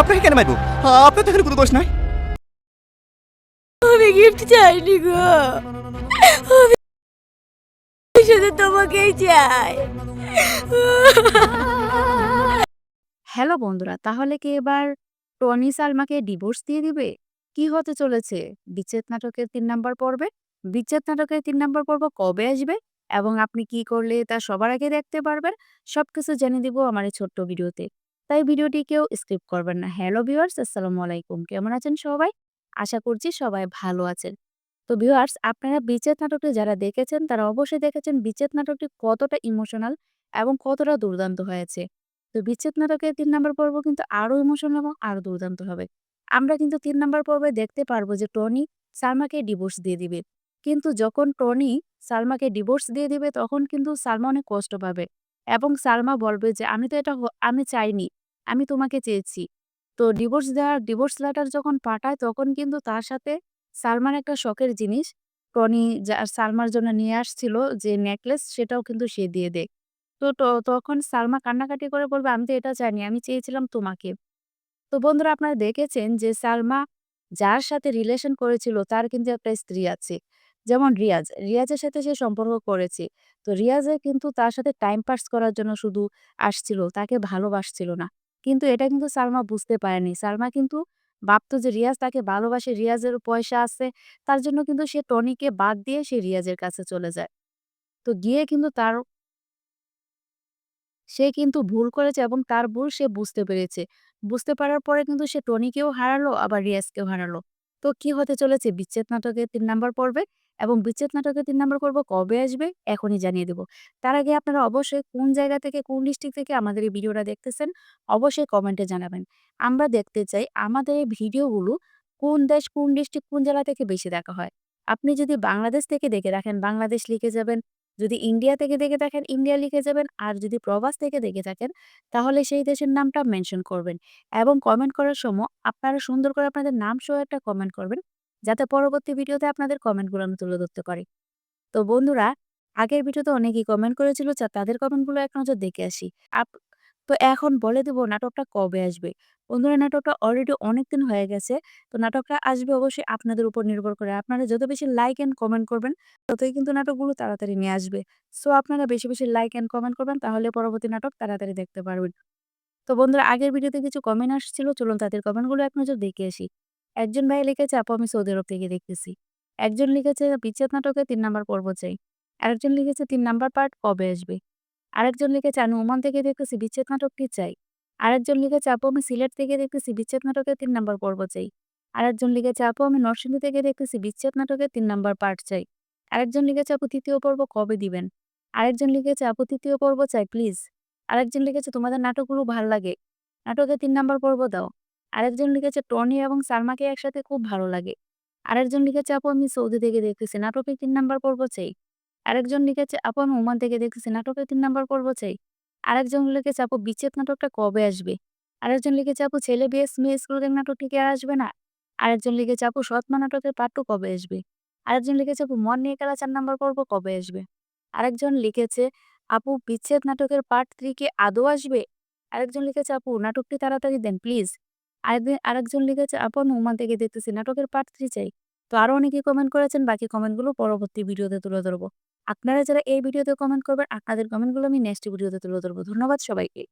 আপনাকে কেন মারবো? আপনার তো এখানে কোনো দোষ নাই। আমি গিফট চাইনি গো। আমি শুধু তোমাকেই চাই। হ্যালো বন্ধুরা তাহলে কি এবার টনি সালমাকে ডিভোর্স দিয়ে দিবে? কি হতে চলেছে? বিচ্ছেদ নাটকের তিন নাম্বার পর্বে? বিচ্ছেদ নাটকের তিন নাম্বার পর্ব কবে আসবে? এবং আপনি কি করলে তা সবার আগে দেখতে পারবেন? সবকিছু জেনে দিব আমার এই ছোট্ট ভিডিওতে। তাই ভিডিওটি কেউ স্কিপ করবেন না। হ্যালো ভিউয়ার্স, আসসালামু আলাইকুম। কেমন আছেন সবাই? আশা করছি সবাই ভালো আছেন। তো ভিউয়ার্স, আপনারা বিচ্ছেদ নাটকটি যারা দেখেছেন, তারা অবশ্যই দেখেছেন বিচ্ছেদ নাটকটি কতটা ইমোশনাল এবং কতটা দুর্দান্ত হয়েছে। তো বিচ্ছেদ নাটকের তিন নম্বর পর্ব কিন্তু আরও ইমোশনাল এবং আরও দুর্দান্ত হবে। আমরা কিন্তু তিন নম্বর পর্বে দেখতে পারব যে টনি সালমাকে ডিভোর্স দিয়ে দিবে। কিন্তু যখন টনি সালমাকে ডিভোর্স দিয়ে দিবে, তখন কিন্তু সালমা অনেক কষ্ট পাবে এবং সালমা বলবে যে, আমি তো এটা আমি চাইনি। আমি তোমাকে চেয়েছি। তো ডিভোর্স দেওয়ার ডিভোর্স লেটার যখন পাঠায় তখন কিন্তু তার সাথে সালমার একটা শখের জিনিস। টনি যা, সালমার জন্য নিয়ে আসছিল যে নেকলেস সেটাও কিন্তু সে দিয়ে দেয়। তো তখন সালমা কান্নাকাটি করে বলবে, আমি তো এটা চাইনি, আমি চেয়েছিলাম তোমাকে। তো বন্ধুরা আপনারা দেখেছেন যে সালমা যার সাথে রিলেশন করেছিল তার কিন্তু একটা স্ত্রী আছে, যেমন রিয়াজ। রিয়াজের সাথে সে সম্পর্ক করেছে। তো রিয়াজে কিন্তু তার সাথে টাইম পাস করার জন্য শুধু আসছিল, তাকে ভালোবাসছিল না। কিন্তু এটা কিন্তু সালমা বুঝতে পারেনি সালমা কিন্তু ভাবতো যে রিয়াজ তাকে ভালোবাসে রিয়াজের পয়সা আছে, তার জন্য কিন্তু সে টনিকে বাদ দিয়ে সে রিয়াজের কাছে চলে যায় তো গিয়ে কিন্তু তার সে কিন্তু ভুল করেছে এবং তার ভুল সে বুঝতে পেরেছে। বুঝতে পারার পরে কিন্তু সে টনিকেও হারালো, আবার রিয়াজকেও হারালো। তো কি হতে চলেছে বিচ্ছেদ নাটকের তিন নাম্বার পর্বে এবং বিচ্ছেদ নাটকের ৩ নাম্বার পর্ব কবে আসবে এখনই জানিয়ে দেব। তার আগে আপনারা অবশ্যই কোন জায়গা থেকে কোন ডিস্ট্রিক্ট থেকে আমাদের এই ভিডিওটা দেখতেছেন অবশ্যই কমেন্টে জানাবেন। আমরা দেখতে চাই আমাদের এই ভিডিওগুলো কোন দেশ, কোন ডিস্ট্রিক্ট, কোন জেলা থেকে বেশি দেখা হয়। আপনি যদি বাংলাদেশ থেকে দেখে রাখেন বাংলাদেশ লিখে যাবেন যদি ইন্ডিয়া থেকে দেখে থাকেন ইন্ডিয়া লিখে যাবেন আর যদি প্রবাস থেকে দেখে থাকেন তাহলে সেই দেশের নামটা মেনশন করবেন এবং কমেন্ট করার সময় আপনারা সুন্দর করে আপনাদের নাম সহ একটা কমেন্ট করবেন যাতে পরবর্তী ভিডিওতে আপনাদের কমেন্টগুলো আমি তুলে ধরতে পারি। তো বন্ধুরা, আগের ভিডিওতে অনেকেই কমেন্ট করেছিল তাদের কমেন্টগুলো এক নজর দেখে আসি। আপ, তো এখন বলে দেব নাটকটা কবে আসবে? বন্ধুরা, নাটকটা অলরেডি অনেকদিন হয়ে গেছে। তো নাটকটা আসবে অবশ্যই আপনাদের উপর নির্ভর করে। আপনারা যত বেশি লাইক এন্ড কমেন্ট করবেন, ততই কিন্তু নাটকগুলো তাড়াতাড়ি নিয়ে আসবে। সো আপনারা বেশি বেশি লাইক এন্ড কমেন্ট করবেন, তাহলে পরবর্তী নাটক তাড়াতাড়ি দেখতে পারবেন। তো বন্ধুরা, আগের ভিডিওতে কিছু কমেন্ট আসছিল, চলুন তাদের কমেন্টগুলো এক নজর দেখে আসি। একজন ভাই লিখেছে, আপু, আমি সৌদি আরব থেকে দেখতেছি। একজন লিখেছে, বিচ্ছেদ নাটকে তিন নাম্বার পর্ব চাই। আরেকজন লিখেছে, তিন নাম্বার পার্ট কবে আসবে? আরেকজন লিখেছে, আমি ওমান থেকে দেখতেছি, বিচ্ছেদ নাটকটি চাই? আরেকজন লিখেছে, আপু, আমি সিলেট থেকে দেখতেছি, বিচ্ছেদ নাটকের তিন নাম্বার পর্ব চাই। আরেকজন লিখেছে, আপু, আমি নরসিংদী থেকে দেখতেছি, বিচ্ছেদ নাটকের তিন নাম্বার পার্ট চাই। আরেকজন লিখেছে, আপু, তৃতীয় পর্ব কবে দিবেন? আরেকজন লিখেছে, আপু, তৃতীয় পর্ব চাই, প্লিজ। আরেকজন লিখেছে, তোমাদের নাটকগুলো ভালো লাগে। নাটকের তিন নাম্বার পর্ব দাও। আরেকজন লিখেছে, টনি এবং সালমাকে একসাথে খুব ভালো লাগে। আরেকজন লিখেছে, আপু, আমি সৌদি থেকে দেখতেছি, নাটকের তিন নাম্বার পর্ব চাই। আরেকজন লিখেছে, আপু, আমি ওমান থেকে দেখতেছি, নাটকের তিন নাম্বার পর্ব চাই। আরেকজন লিখেছে, আপু, বিচ্ছেদ নাটকটা কবে আসবে? আরেকজন লিখেছে, আপু, ছেলে বিয়ে, মেয়ে স্কুলের নাটকটি কি আর আসবে না? আরেকজন লিখেছে, আপু, সৎমা নাটকের টু কবে আসবে? আরেকজন লিখেছে, আপু, মন নিয়ে খেলা চার নাম্বার পর্ব কবে আসবে? আরেকজন লিখেছে, আপু, বিচ্ছেদ নাটকের পার্ট থ্রি কি আদৌ আসবে? আরেকজন লিখেছে, আপু, নাটকটি তাড়াতাড়ি দেন, প্লিজ। আরেকজন লিখেছে আপন ওমান থেকে দেখতেছি, নাটকের পার্ট থ্রি চাই। তো আরও অনেকে কমেন্ট করেছেন, বাকি কমেন্টগুলো পরবর্তী ভিডিওতে তুলে ধরবো। আপনারা যারা এই ভিডিওতে কমেন্ট করবেন, আপনাদের কমেন্টগুলো আমি নেক্সট ভিডিওতে তুলে ধরবো। ধন্যবাদ সবাইকে।